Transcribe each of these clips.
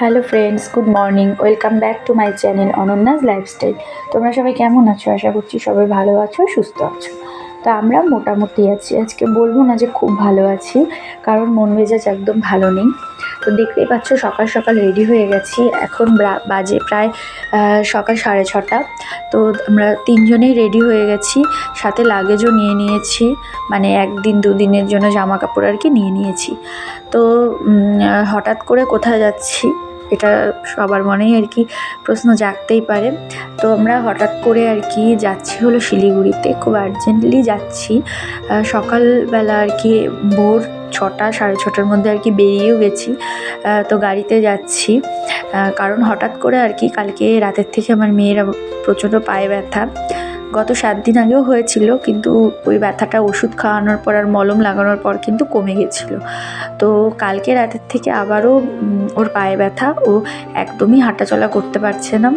Hello friends, good morning. Welcome back to my channel Ananya's lifestyle. তোমরা সবাই কেমন আছো? আশা করছি সবাই ভালো আছো, সুস্থ আছো। তো আমরা মোটামুটি আছি। আজকে বলব না যে খুব ভালো আছি, কারণ মন মেজাজ একদম ভালো নেই। তো দেখতেই পাচ্ছ সকাল সকাল রেডি হয়ে গেছি। এখন বাজে প্রায় সকাল সাড়ে ছটা। তো আমরা তিনজনেই রেডি হয়ে গেছি। সাথে লাগেজও নিয়ে নিয়েছি। মানে একদিন দুদিনের জন্য জামা কাপড় আর কি নিয়ে নিয়েছি। তো হঠাৎ করে কোথায় যাচ্ছি, এটা সবার মনেই আর কি প্রশ্ন জাগতেই পারে। তো আমরা হঠাৎ করে আর কি যাচ্ছি হলো শিলিগুড়িতে। খুব আর্জেন্টলি যাচ্ছি। সকালবেলা আর কি ভোর ছটা, সাড়ে ছটার মধ্যে আর কি বেরিয়েও গেছি। তো গাড়িতে যাচ্ছি। কারণ হঠাৎ করে আর কি কালকে রাতের থেকে আমার মেয়ের প্রচণ্ড পায়ে ব্যথা। গত সাত দিন আগেও হয়েছিল, কিন্তু ওই ব্যথাটা ওষুধ খাওয়ানোর পর আর মলম লাগানোর পর কিন্তু কমে গেছিল। তো কালকে রাতের থেকে আবারও ওর পায়ে ব্যথা। ও একদমই হাঁটাচলা করতে পারছে না।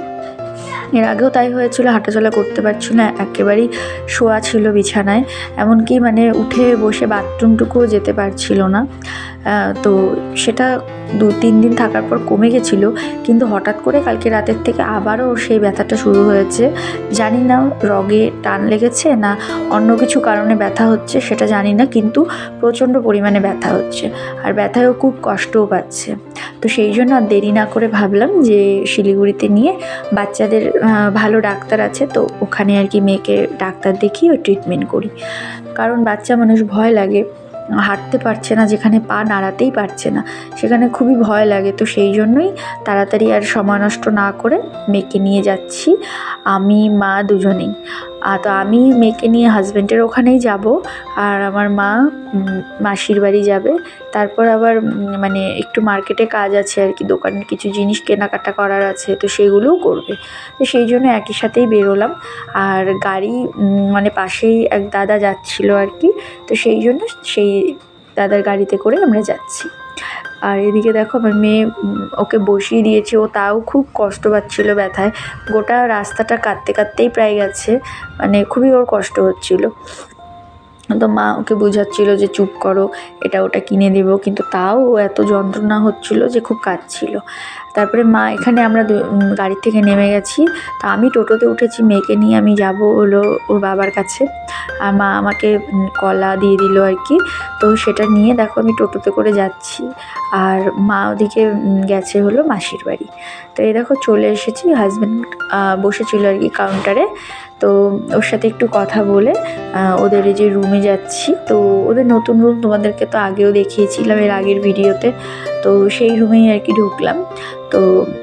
এর আগেও তাই হয়েছিল, হাঁটাচলা করতে পারছিল না, একেবারেই শোয়া ছিল বিছানায়। এমনকি মানে উঠে বসে বাথরুমটুকুও যেতে পারছিল না। তো সেটা দু তিন দিন থাকার পর কমে গেছিল, কিন্তু হঠাৎ করে কালকে রাতের থেকে আবারও সেই ব্যথাটা শুরু হয়েছে। জানি না রগে টান লেগেছে না অন্য কিছু কারণে ব্যথা হচ্ছে, সেটা জানি না, কিন্তু প্রচণ্ড পরিমাণে ব্যথা হচ্ছে আর ব্যথায়ও খুব কষ্টও পাচ্ছে। তো সেই জন্য আর দেরি না করে ভাবলাম যে শিলিগুড়িতে নিয়ে বাচ্চাদের ভালো ডাক্তার আছে, তো ওখানে আর কি মেয়েকে ডাক্তার দেখিয়ে ট্রিটমেন্ট করি। কারণ বাচ্চা মানুষ ভয় লাগে, হাঁটতে পারছে না, যেখানে পা নাড়াতেই পারছে না, সেখানে খুবই ভয় লাগে, তো সেই জন্যই তাড়াতাড়ি আর সময় নষ্ট না করে মেয়েকে নিয়ে যাচ্ছি। আমি, মা দুজনেই। আহ, তো আমি মেয়েকে নিয়ে হাজব্যান্ডের ওখানেই যাব। আর আমার মা মাসির বাড়ি যাবে। তারপর আবার মানে একটু মার্কেটে কাজ আছে আর কি দোকানের কিছু জিনিস কেনাকাটা করার আছে তো সেগুলোও করবে। তো সেই জন্য একই সাথেই বেরোলাম। আর গাড়ি মানে পাশেই এক দাদা যাচ্ছিল আর কি তো সেই জন্য সেই দাদার গাড়িতে করে আমরা যাচ্ছি। আর এদিকে দেখো আমার মেয়ে ওকে বসিয়ে দিয়েছে। ও তাও খুব কষ্ট পাচ্ছিলো ব্যথায়। গোটা রাস্তাটা কাঁদতে কাঁদতেই প্রায় গেছে। মানে খুবই ওর কষ্ট হচ্ছিল। তো মা ওকে বোঝাচ্ছিলো যে, চুপ করো, এটা ওটা কিনে দেবো। কিন্তু তাও এত যন্ত্রণা হচ্ছিল যে, খুব কাঁদছিল। তারপরে মা এখানে আমরা গাড়ি থেকে নেমে গেছি। তো আমি টোটোতে উঠেছি, মেয়েকে নিয়ে আমি যাব হলো ওর বাবার কাছে। আর মা আমাকে কলা দিয়ে দিল আর কি। তো সেটা নিয়ে দেখো আমি টোটোতে করে যাচ্ছি। আর মা ওদিকে গেছে হলো মাসির বাড়ি। তো এই দেখো চলে এসেছি হাজব্যান্ড বসেছিল আর কি কাউন্টারে তো ওর সাথে একটু কথা বলে ওদের যে রুমে যাচ্ছি। তো ওদের নতুন রুম তোমাদেরকে তো আগেও দেখিয়েছিলাম এর আগের ভিডিওতে তো সেই রুমেই আর কি ঢুকলাম। তো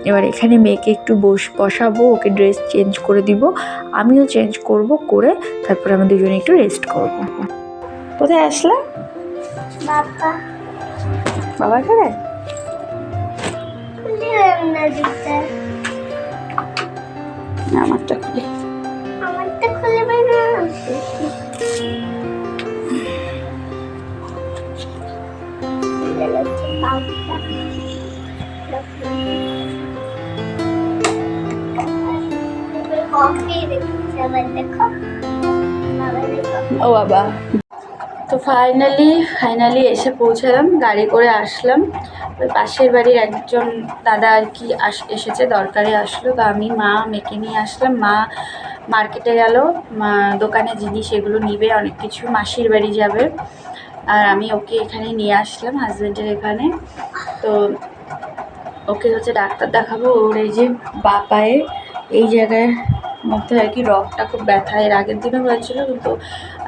এবার এখানে মেয়েকে একটু বস বসাবো ওকে ড্রেস চেঞ্জ করে দিব। আমিও চেঞ্জ করব করে তারপর আমরা দুজনে একটু রেস্ট করব। কোথায় আসলাম বাবা। বাবার ঘরে? আমারটা খুলে। আমারটা খুলে ও বাবা। তো ফাইনালি ফাইনালি এসে পৌঁছালাম, গাড়ি করে আসলাম। ওই পাশের বাড়ির একজন দাদা আর কি আস, এসেছে, দরকারে আসলো। তো আমি, মা, মেয়েকে নিয়ে আসলাম। মা মার্কেটে গেল। মা দোকানে জিনিস এগুলো নিবে, অনেক কিছু। মাসির বাড়ি যাবে। আর আমি ওকে এখানে নিয়ে আসলাম হাজব্যান্ডের এখানে। তো ওকে হচ্ছে ডাক্তার দেখাবো। ওর এই যে বা পায়ে এই জায়গায় মধ্যে আর কি রগটা খুব ব্যথা, এর আগের দিনও হয়েছিল কিন্তু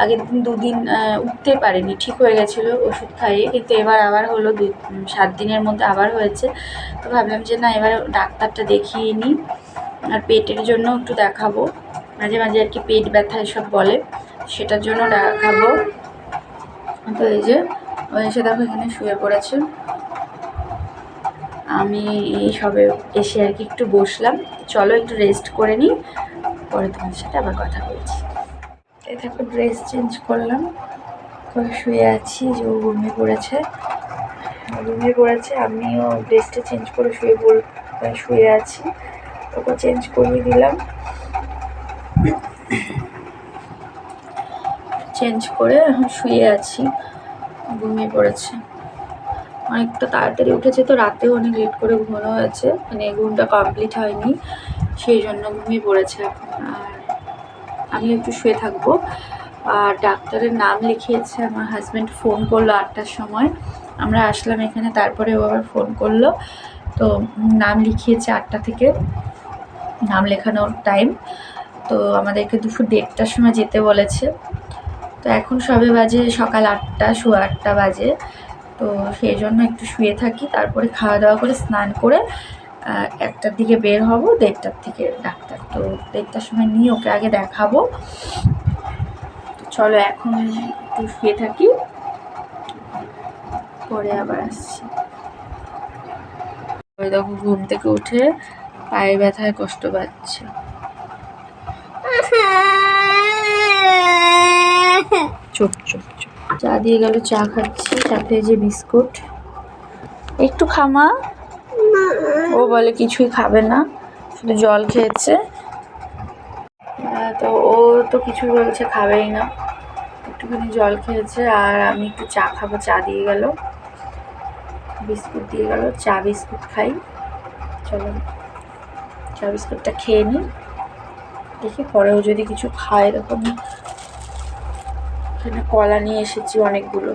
আগের দিন দুদিন উঠতে পারেনি, ঠিক হয়ে গেছিল ওষুধ খাইয়ে, কিন্তু এবার আবার হলো দু সাত দিনের মধ্যে আবার হয়েছে। তো ভাবলাম যে না, এবার ডাক্তারটা দেখিয়ে নিই, আর পেটের জন্য একটু দেখাবো। মাঝে মাঝে আর কি পেট ব্যথা এসব বলে, সেটার জন্য দেখাবো। তো এই যে ও এসে দেখো এখানে শুয়ে পড়েছে। আমি এই সবে এসে আর কি একটু বসলাম। চলো একটু রেস্ট করে নিই। পরে তোমার সাথে আবার কথা বলছি। এই দেখো ড্রেস চেঞ্জ করলাম। করে শুয়ে আছি যে ও ঘুমিয়ে পড়েছে। ঘুমিয়ে পড়েছে, আমিও ড্রেসটা চেঞ্জ করে শুয়ে পড় শুয়ে আছি। ওকে চেঞ্জ করিয়ে দিলাম। চেঞ্জ করে এখন শুয়ে আছি। ঘুমিয়ে পড়েছে। অনেকটা তাড়াতাড়ি উঠেছে তো, রাতেও অনেক লেট করে ঘুমানো হয়েছে। মানে ঘুমটা কমপ্লিট হয়নি। সেই জন্য ঘুমিয়ে পড়েছে আর আমি একটু শুয়ে থাকব। আর ডাক্তারের নাম লিখিয়েছে, আমার হাজব্যান্ড ফোন করল আটটার সময়। আমরা আসলাম এখানে, তারপরে ও আবার ফোন করল। তো নাম লিখিয়েছে আটটা থেকে, নাম লেখানোর টাইম তো আমাদেরকে দুপুর দেড়টার সময় যেতে বলেছে। তো এখন সবে বাজে সকাল আটটা, সোয়া আটটা বাজে। তো সেই জন্য একটু শুয়ে থাকি, তারপরে খাওয়া দাওয়া করে, স্নান করে একটার দিকে বের হব, দেড়টার থেকে ডাক্তার। তো দেড়টার সময় নিয়ে ওকে আগে দেখাবো। চলো এখন একটু শুয়ে থাকি। পরে আবার আসছি। ওই দেখো ঘুম থেকে উঠে পায়ে ব্যথায় কষ্ট পাচ্ছে। চুপ চুপ চুপ। চা দিয়ে গেল, চা খাচ্ছি সাথে যে বিস্কুট। একটু খামা ও বলে কিছুই খাবে না, শুধু জল খেয়েছে। তো ও তো কিছুই বলছে খাবেই না। একটুখানি জল খেয়েছে আর আমি একটু চা খাব, চা দিয়ে গেল। বিস্কুট দিয়ে গেল, চা বিস্কুট খাই। চলো, চা বিস্কুটটা খেয়ে নিই। দেখি পরেও যদি কিছু খায় তখন। এখানে কলা নিয়ে এসেছি অনেকগুলো।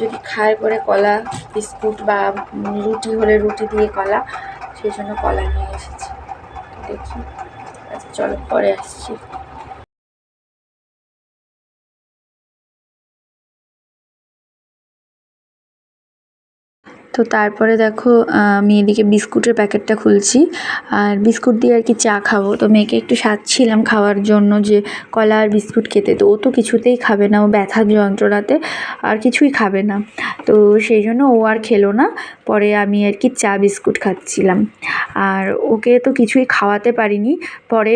যদি খায় পরে কলা, বিস্কুট বা রুটি হলে রুটি দিয়ে কলা, সেই জন্য কলা নিয়ে এসেছি। দেখি আচ্ছা চলো পরে আসছি। তো তারপরে দেখো আমি এদিকে বিস্কুটের প্যাকেটটা খুলছি। আর বিস্কুট দিয়ে আর কি চা খাব। তো মেয়েকে একটু সাজছিলাম খাওয়ার জন্য যে কলা আর বিস্কুট খেতে। তো ও তো কিছুতেই খাবে না, ও ব্যথার যন্ত্রণাতে আর কিছুই খাবে না। তো সেই জন্য ও আর খেলো না। পরে আমি আর কি চা বিস্কুট খাচ্ছিলাম। আর ওকে তো কিছুই খাওয়াতে পারিনি। পরে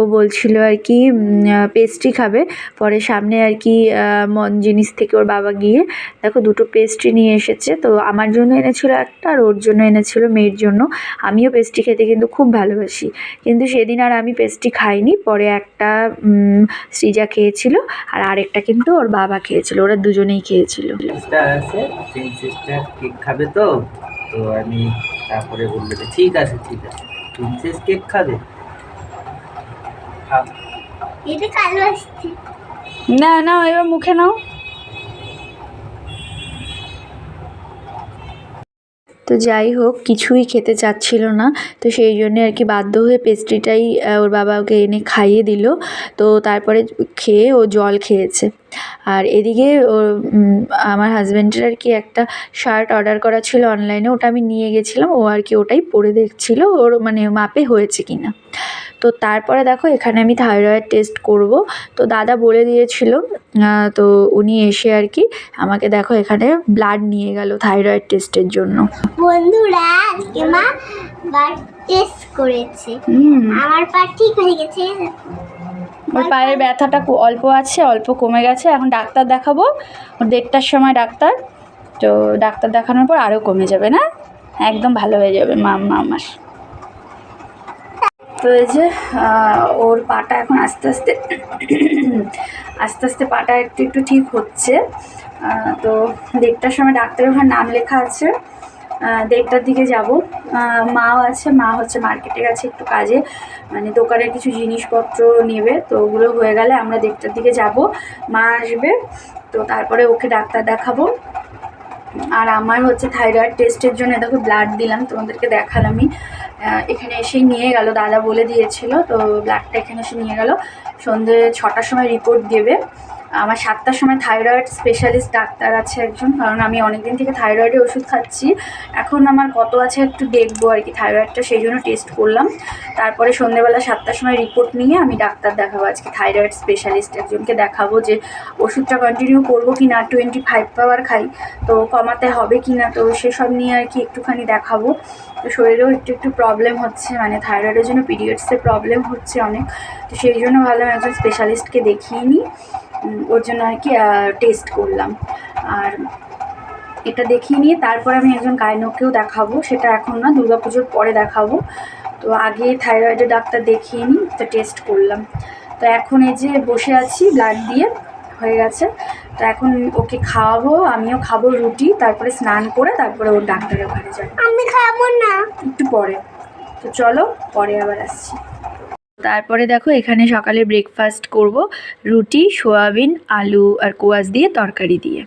ও বলছিল আর কি পেস্ট্রি খাবে। পরে সামনে আর কি মন জিনিস থেকে ওর বাবা গিয়ে, দেখো দুটো পেস্ট্রি নিয়ে এসেছে। তো আমার জন্য এনেছিল একটা আর ওর জন্য এনেছিল মেয়ের জন্য। আমিও পেস্ট্রি খেতে কিন্তু খুব ভালোবাসি। কিন্তু সেদিন আর আমি পেস্ট্রি খাইনি পরে একটা সৃজা খেয়েছিল আর আরেকটা কিন্তু ওর বাবা খেয়েছিল ওরা দুজনেই খেয়েছিল। আছে সিস্টার কেক খাবে তো তো আমি তারপরে বলল যে ঠিক আছে ঠিক আছে প্রিন্সেস কেক খাবে। না না এবার মুখে নাও। তো যাই হোক, কিছুই খেতে চাচ্ছিল না। তো সেই জন্যে আর কি বাধ্য হয়ে পেস্ট্রিটাই ওর বাবা ওকে এনে খাইয়ে দিল। তো তারপরে খেয়ে ও জল খেয়েছে। আর এদিকে আমার হাজব্যান্ডের আর কি একটা শার্ট অর্ডার করা ছিল অনলাইনে ওটা আমি নিয়ে গেছিলাম ও আর কি ওটাই পরে দেখছিল ওর মানে মাপে হয়েছে কি না তো তারপরে দেখো এখানে আমি থাইরয়েড টেস্ট করব। তো দাদা বলে দিয়েছিল তো উনি এসে আর কি আমাকে দেখো এখানে ব্লাড নিয়ে গেল থাইরয়েড টেস্টের জন্য। বন্ধুরা আজকে মা বার টেস্ট করেছে। আমার পা ঠিক হয়ে গেছে। ওর পায়ের ব্যথাটা অল্প আছে, অল্প কমে গেছে। এখন ডাক্তার দেখাবো। ওর দেড়টার সময় ডাক্তার। তো ডাক্তার দেখানোর পর আরও কমে যাবে, না? একদম ভালো হয়ে যাবে মা মা আমার। তো এই যে ওর পাটা এখন আস্তে আস্তে আস্তে আস্তে পাটা একটু একটু ঠিক হচ্ছে। তো দেড়টার সময় ডাক্তারের ওখানে নাম লেখা আছে। দেড়টার দিকে যাব। মাও আছে, মা হচ্ছে মার্কেটে গেছে একটু কাজে। মানে দোকানের কিছু জিনিসপত্র নেবে, তো ওগুলো হয়ে গেলে আমরা দেড়টার দিকে যাব। মা আসবে, তো তারপরে ওকে ডাক্তার দেখাবো। আর আমার হচ্ছে থাইরয়েড টেস্টের জন্য দেখো ব্লাড দিলাম, তোমাদেরকে দেখালামই। এখানে এসেই নিয়ে গেল, দাদা বলে দিয়েছিল, তো ব্লাডটা এখানে এসে নিয়ে গেল। সন্ধে ছটার সময় রিপোর্ট দেবে। আমার সাতটার সময় থাইরয়েড স্পেশালিস্ট ডাক্তার আছে একজন, কারণ আমি অনেক দিন থেকে থাইরয়েডের ওষুধ খাচ্ছি। এখন আমার কত আছে একটু দেখব আর কি, থাইরয়েডটা সেই জন্য টেস্ট করলাম। তারপরে সন্ধেবেলা সাতটার সময় রিপোর্ট নিয়ে আমি ডাক্তার দেখাবো আজকে, থাইরয়েড স্পেশালিস্ট একজনকে দেখাবো যে ওষুধটা কন্টিনিউ করব কি না টোয়েন্টি ফাইভ পাওয়ার খাই, তো কমাতে হবে কি না তো সেসব নিয়ে আর কি একটুখানি দেখাবো। তো শরীরেও একটু একটু প্রবলেম হচ্ছে মানে থাইরয়েডের জন্য পিরিয়ডসের প্রবলেম হচ্ছে অনেক, তো সেই জন্য ভাবলাম একজন স্পেশালিস্টকে দেখিয়ে নিই। ওর জন্য আর কি টেস্ট করলাম। আর এটা দেখিয়ে নিয়ে তারপর আমি একজন গাইনোকেও দেখাবো। সেটা এখন না দুর্গাপুজোর পরে দেখাবো। তো আগে থাইরয়েডের ডাক্তার দেখিয়ে নিই তো টেস্ট করলাম। তো এখন এই যে বসে আছি ব্লাড দিয়ে হয়ে গেছে। তো এখন ওকে খাওয়াবো আমিও খাব রুটি তারপরে স্নান করে তারপরে ওর ডাক্তারের ঘরে যাব। আমি খাব না। একটু পরে। তো চলো পরে আবার আসছি। তারপরে দেখো এখানে সকালে ব্রেকফাস্ট করব রুটি সোয়াবিন আলু আর কোয়াশ দিয়ে তরকারি দিয়ে।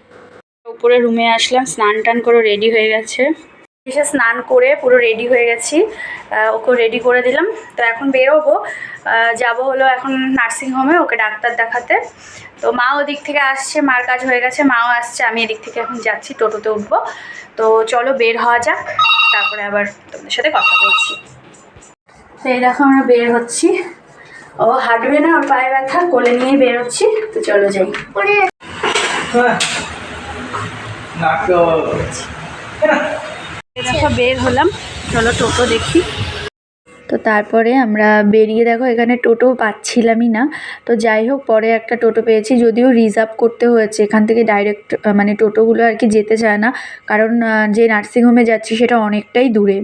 উপরে রুমে আসলাম স্নান টান করে রেডি হয়ে গেছে। এসে স্নান করে পুরো রেডি হয়ে গেছি ওকে রেডি করে দিলাম। তো এখন বেরোবো যাব হলো এখন নার্সিং হোমে ওকে ডাক্তার দেখাতে। তো মা ওদিক থেকে আসছে মার কাজ হয়ে গেছে মাও আসছে আমি এদিক থেকে এখন যাচ্ছি টোটোতে উঠবো। তো চলো বের হওয়া যাক তারপরে আবার তোমাদের সাথে কথা বলছি। তো এই দেখো আমরা বের হচ্ছি। ও হাঁটবে না ওর পায়ে ব্যথা কোলে নিয়ে বের হচ্ছি। তো চলো যাই। দেখো বের হলাম। চলো টোটো দেখি। তো তারপরে আমরা বেরিয়ে দেখো এখানে টোটো পাচ্ছিলামই না। তো যাই হোক পরে একটা টোটো পেয়েছি যদিও রিজার্ভ করতে হয়েছে। এখান থেকে ডাইরেক্ট মানে টোটোগুলো আর কি যেতে চায় না। কারণ যে নার্সিংহোমে যাচ্ছি সেটা অনেকটাই দূরে।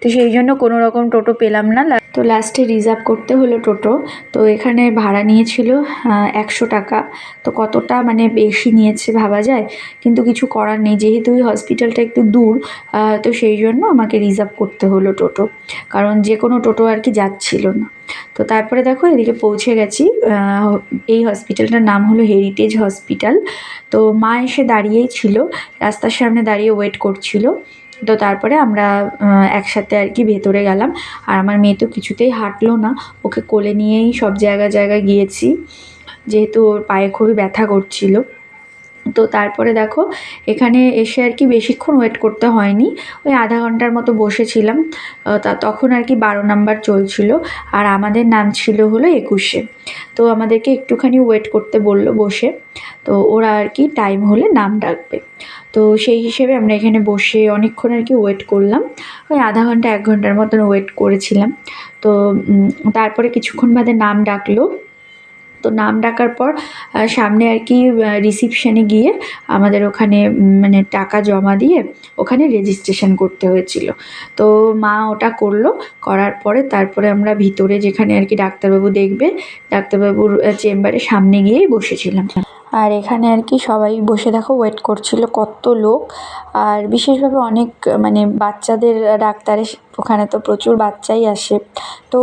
তো সেই জন্য কোনো রকম টোটো পেলাম না। তো লাস্টে রিজার্ভ করতে হলো টোটো। তো এখানে ভাড়া নিয়েছিল একশো টাকা। তো কতটা মানে বেশি নিয়েছে ভাবা যায়? কিন্তু কিছু করার নেই, যেহেতু ওই হসপিটালটা একটু দূর তো সেই জন্য আমাকে রিজার্ভ করতে হলো টোটো। কারণ যে কোনো টোটো আর কি যাচ্ছিল না। তো তারপরে দেখো এদিকে পৌঁছে গেছি এই হসপিটালটার নাম হলো হেরিটেজ হসপিটাল তো মা এসে দাঁড়িয়েই ছিল, রাস্তার সামনে দাঁড়িয়ে ওয়েট করছিল। তো তারপরে আমরা একসাথে আর কি ভেতরে গেলাম। আর আমার মেয়ে তো কিছুতেই হাঁটলো না। ওকে কোলে নিয়েই সব জায়গা জায়গায় গিয়েছি। যেহেতু ওর পায়ে খুবই ব্যথা করছিল। তো তারপরে দেখো, এখানে এসে আর কি বেশিক্ষণ ওয়েট করতে হয়নি। ওই আধা ঘণ্টার মতো বসেছিলাম। তা তখন আর কি বারো নাম্বার চলছিল। আর আমাদের নাম ছিল হলো একুশে। তো আমাদেরকে একটুখানি ওয়েট করতে বলল বসে। তো ওরা আর কি টাইম হলে নাম ডাকবে। তো সেই হিসেবে আমরা এখানে বসে অনেকক্ষণ আর কি ওয়েট করলাম। ওই আধা ঘণ্টা, এক ঘণ্টার মতন ওয়েট করেছিলাম। তো তারপরে কিছুক্ষণ বাদে নাম ডাকলো। তো নাম ডাকার পর সামনে আর কি রিসিপশানে গিয়ে আমাদের ওখানে মানে টাকা জমা দিয়ে ওখানে রেজিস্ট্রেশন করতে হয়েছিল। তো মা ওটা করল, করার পরে তারপরে আমরা ভিতরে যেখানে আর কি ডাক্তারবাবু দেখবে, ডাক্তারবাবুর চেম্বারে সামনে গিয়েই বসেছিলাম। আর এখানে আর কি সবাই বসে দেখো ওয়েট করছিল কত লোক। আর বিশেষভাবে অনেক মানে বাচ্চাদের, ডাক্তারের ওখানে তো প্রচুর বাচ্চাই আসে। তো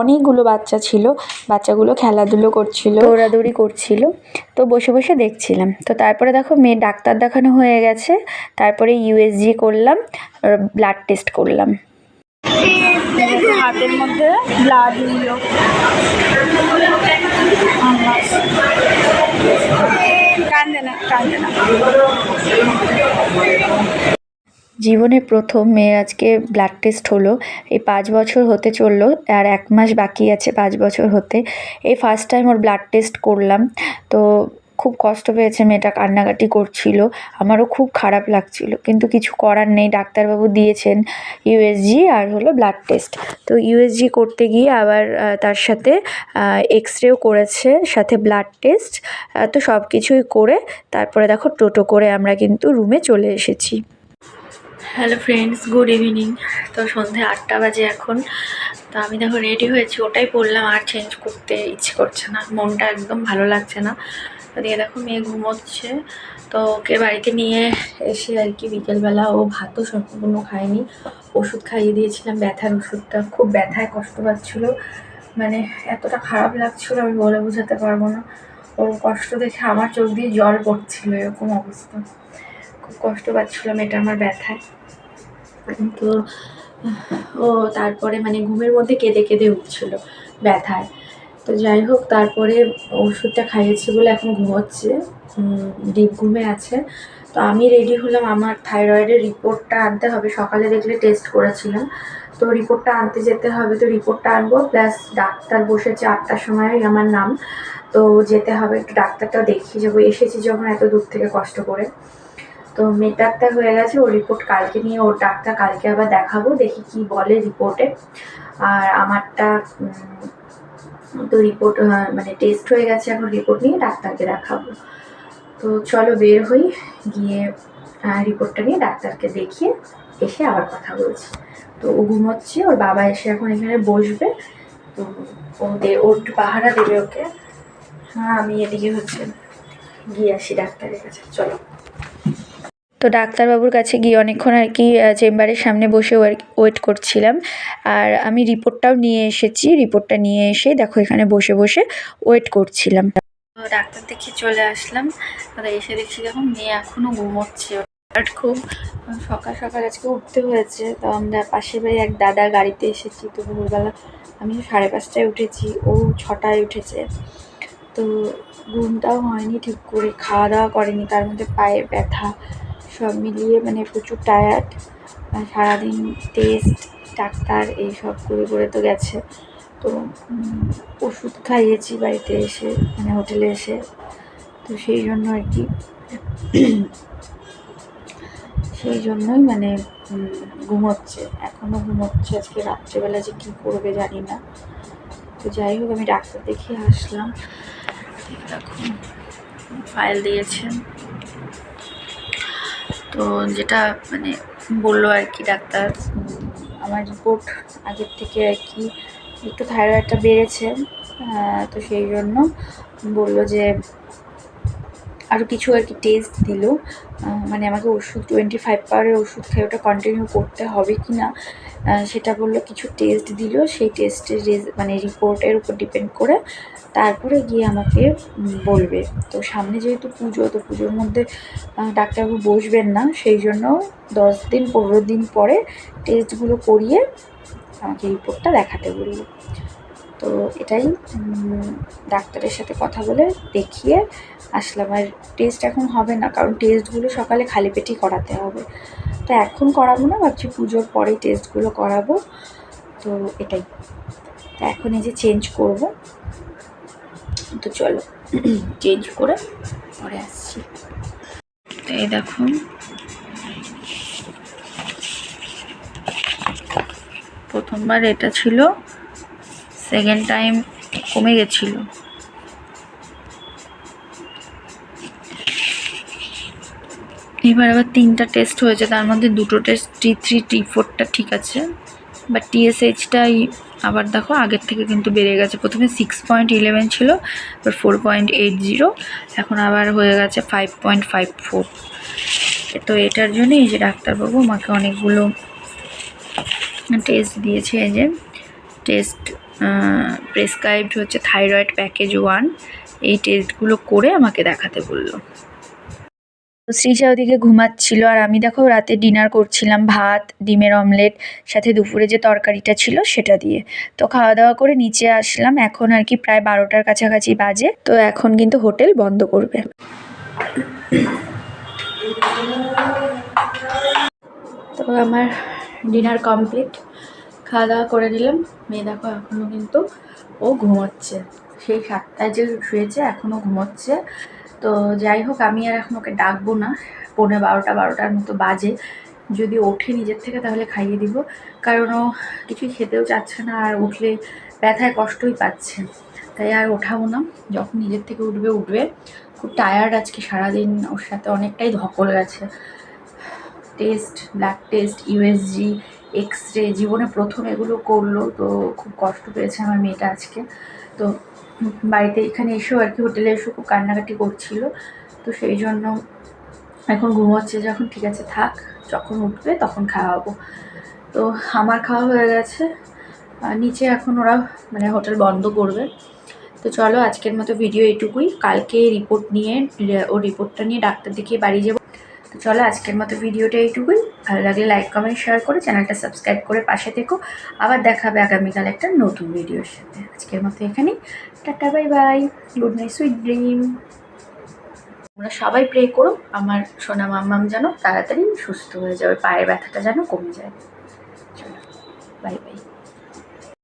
অনেকগুলো বাচ্চা ছিল। বাচ্চাগুলো খেলাধুলো করছিল। দৌড়াদৌড়ি করছিল। তো বসে বসে দেখছিলাম। তো তারপরে দেখো মেয়ে ডাক্তার দেখানো হয়ে গেছে। তারপরে ইউএসজি করলাম ব্লাড টেস্ট করলাম। হাতের মধ্যে ব্লাড নিল। জীবনে প্রথম মেয়ের আজকে ব্লাড টেস্ট হলো, এই পাঁচ বছর হতে চলল, আর এক মাস বাকি আছে পাঁচ বছর হতে। এই ফার্স্ট টাইম ওর ব্লাড টেস্ট করলাম, তো খুব কষ্ট পেয়েছে, মেয়েটা কান্নাকাটি করছিল, আমারও খুব খারাপ লাগছিল। কিন্তু কিছু করার নেই, ডাক্তারবাবু দিয়েছেন ইউএসজি আর হলো ব্লাড টেস্ট তো ইউএসজি করতে গিয়ে আবার তার সাথে এক্স রেও করেছে, সাথে ব্লাড টেস্ট তো সব কিছুই করে তারপরে দেখো টোটো করে আমরা কিন্তু রুমে চলে এসেছি। হ্যালো ফ্রেন্ডস গুড ইভিনিং তো সন্ধে আটটা বাজে এখন। তো আমি দেখো রেডি হয়েছি, ওটাই পরলাম আর চেঞ্জ করতে ইচ্ছে করছে না, মনটা একদম ভালো লাগছে না। ওদিকে দেখো মেয়ে ঘুমোচ্ছে। তো ওকে বাড়িতে নিয়ে এসে আর কি বিকেলবেলা ও ভাতও সম্পূর্ণ খায়নি। ওষুধ খাইয়ে দিয়েছিলাম, ব্যথার ওষুধটা। খুব ব্যথায় কষ্ট পাচ্ছিল। মানে এতটা খারাপ লাগছিল আমি বলে বোঝাতে পারব না। ওর কষ্ট দেখে আমার চোখ দিয়ে জল পড়ছিল, এরকম অবস্থা। খুব কষ্ট পাচ্ছিল মেয়েটা আমার ব্যথায়। তো ও তারপরে মানে ঘুমের মধ্যে কেঁদে কেঁদে উঠছিল ব্যথায়। তো যাই হোক, তারপরে ওষুধটা খাইয়েছি বলে এখন ঘুমোচ্ছে। ডিপ ঘুমে আছে। তো আমি রেডি হলাম আমার থাইরয়েডের রিপোর্টটা আনতে হবে। সকালে দেখলে টেস্ট করেছিলাম। তো রিপোর্টটা আনতে যেতে হবে। তো রিপোর্টটা আনব প্লাস ডাক্তার বসেছে আটটার সময় আমার নাম। তো যেতে হবে, একটু ডাক্তারটাও দেখিয়ে যাব। এসেছি যখন এত দূর থেকে কষ্ট করে। তো মেয়ের ডাক্তার হয়ে গেছে ওর রিপোর্ট কালকে নিয়ে, ওর ডাক্তার কালকে আবার দেখাবো, দেখি কি বলে রিপোর্টে আর আমারটা তো রিপোর্ট মানে টেস্ট হয়ে গেছে, এখন রিপোর্ট নিয়ে ডাক্তারকে দেখাবো। তো চলো বের হই, গিয়ে রিপোর্টটা নিয়ে ডাক্তারকে দেখিয়ে এসে আবার কথা বলছি। তো ও ঘুমোচ্ছে, ওর বাবা এসে এখন এখানে বসবে। তো ও দে, ও একটু পাহারা দেবে ওকে। হ্যাঁ আমি এদিকে হচ্ছে গিয়ে আসি ডাক্তারের কাছে। চলো। তো ডাক্তারবাবুর কাছে গিয়ে অনেকক্ষণ আর কি চেম্বারের সামনে বসে ওয়েট করছিলাম। আর আমি রিপোর্টটাও নিয়ে এসেছি, রিপোর্টটা নিয়ে এসে দেখো এখানে বসে বসে ওয়েট করছিলাম। ডাক্তার দেখে চলে আসলাম। এসে দেখছি দেখো মেয়ে এখনও ঘুমোচ্ছে। আর খুব সকাল সকাল আজকে উঠতে হয়েছে। তো আমরা পাশের বাড়ি এক দাদা গাড়িতে এসেছি তো ভোরবেলা আমি সাড়ে পাঁচটায় উঠেছি, ও ছটায় উঠেছে। তো ঘুমটাও হয়নি ঠিক করে, খাওয়া দাওয়া করেনি, তার মধ্যে পায়ে ব্যথা। সব মিলিয়ে মানে প্রচুর টায়ার্ড সারাদিন টেস্ট ডাক্তার এইসব করে করে তো গেছে। তো ওষুধ খাইয়েছি বাড়িতে এসে মানে হোটেলে এসে। তো সেই জন্য আর কি। সেই জন্যই মানে ঘুমোচ্ছে। এখনও ঘুমোচ্ছে আজকে রাত্রেবেলা যে কী করবে জানি না। তো যাই হোক, আমি ডাক্তার দেখিয়ে আসলাম। দেখুন ফাইল দিয়েছেন। তো যেটা মানে বলল আর কি ডাক্তার, আমার রিপোর্ট আগের থেকে আর কি একটু থাইরয়েডটা বেড়েছে তো সেই জন্য বলল যে আরও কিছু আর কি টেস্ট দিল। মানে আমাকে ওষুধ টোয়েন্টি ফাইভ পাওয়ারের ওষুধ খাই ওটা কন্টিনিউ করতে হবে কি না সেটা বলল, কিছু টেস্ট দিল। সেই টেস্টের মানে রিপোর্টের উপর ডিপেন্ড করে তারপরে গিয়ে আমাকে বলবে। তো সামনে যেহেতু পুজো, তো পুজোর মধ্যে ডাক্তারবাবু বসবেন না, সেই জন্য দশ দিন, পনেরো দিন পরে টেস্টগুলো করিয়ে আমাকে রিপোর্টটা দেখাতে বলল। তো এটাই ডাক্তারের সাথে কথা বলে দেখিয়ে আসলাম। আর টেস্ট এখন হবে না, কারণ টেস্টগুলো সকালে খালি পেটেই করাতে হবে। তো এখন করাবো না, ভাবছি পুজোর পরেই টেস্টগুলো করাবো। তো এটাই। তো এখন এই যে চেঞ্জ করব। তো চলো চেঞ্জ করে পরে আসছি। তো এই দেখুন প্রথমবার এটা ছিল সেকেন্ড টাইম কমে গেছিল। এবার আবার তিনটা টেস্ট হয়েছে, তার মধ্যে দুটো টেস্ট টি থ্রি টি ফোরটা ঠিক আছে। বাট টিএসএইচটাই আবার দেখো আগের থেকে কিন্তু বেড়ে গেছে। প্রথমে সিক্স পয়েন্ট ইলেভেন ছিল, এবার ফোর পয়েন্ট এইট জিরো এখন আবার হয়ে গেছে ফাইভ পয়েন্ট ফাইভ ফোর তো এটার জন্য এই যে ডাক্তারবাবু আমাকে অনেকগুলো টেস্ট দিয়েছে, এই যে টেস্ট প্রেসক্রাইবড হচ্ছে থাইরয়েড প্যাকেজ ওয়ান এই টেস্টগুলো করে আমাকে দেখাতে বলল। তো শ্রীজা ওদিকে ঘুমাচ্ছিল আর আমি দেখো রাতে ডিনার করছিলাম ভাত ডিমের অমলেট সাথে দুপুরে যে তরকারিটা ছিল সেটা দিয়ে। তো খাওয়া দাওয়া করে নিচে আসলাম এখন আর কি প্রায় বারোটার কাছাকাছি বাজে। তো এখন কিন্তু হোটেল বন্ধ করবে। তো আমার ডিনার কমপ্লিট খাওয়া দাওয়া করে নিলাম। মেয়ে দেখো এখনও কিন্তু ও ঘুমোচ্ছে। সেই সাতটায় যে শুয়েছে এখনও ঘুমোচ্ছে। তো যাই হোক, আমি আর এখন ওকে ডাকবো না। পৌনে বারোটা, বারোটার মতো বাজে। যদি ওঠে নিজের থেকে তাহলে খাইয়ে দিব। কারণ ও কিছুই খেতেও চাচ্ছে না আর উঠলে ব্যথায় কষ্টই পাচ্ছে। তাই আর ওঠাবো না। যখন নিজের থেকে উঠবে উঠবে। খুব টায়ার্ড আজকে সারাদিন। ওর সাথে অনেকটাই ধকল গেছে। Test blood test USG X ray জীবনে প্রথম এগুলো করল, তো খুব কষ্ট পেয়েছে আমার মেয়েটা আজকে। তো বাড়িতে এখানে এসেও আর কি হোটেলে এসেও খুব কান্নাকাটি করছিল, তো সেই জন্য এখন ঘুমোচ্ছে, যখন ঠিক আছে থাক, যখন উঠবে তখন খাওয়াবো। তো আমার খাওয়া হয়ে গেছে নিচে এখন ওরা মানে হোটেল বন্ধ করবে। তো চলো আজকের মতো ভিডিও এটুকুই, কালকে রিপোর্ট নিয়ে, ও রিপোর্টটা নিয়ে ডাক্তার দেখিয়ে বাড়ি যাব। চলো আজকের মতো ভিডিওটা এইটুকুই। ভালো লাগলে লাইক কমেন্ট শেয়ার করে চ্যানেলটা সাবস্ক্রাইব করে পাশে থেকো। আবার দেখাবে আগামীকাল একটা নতুন ভিডিওর সাথে। আজকের মতো এখানেই। Tata bye bye good night sweet dream তোমরা সবাই প্রে করো, আমার সোনা মাম্মাম যেন তাড়াতাড়ি সুস্থ হয়ে যাবে, পায়ের ব্যথাটা যেন কমে যায়। চলো বাই বাই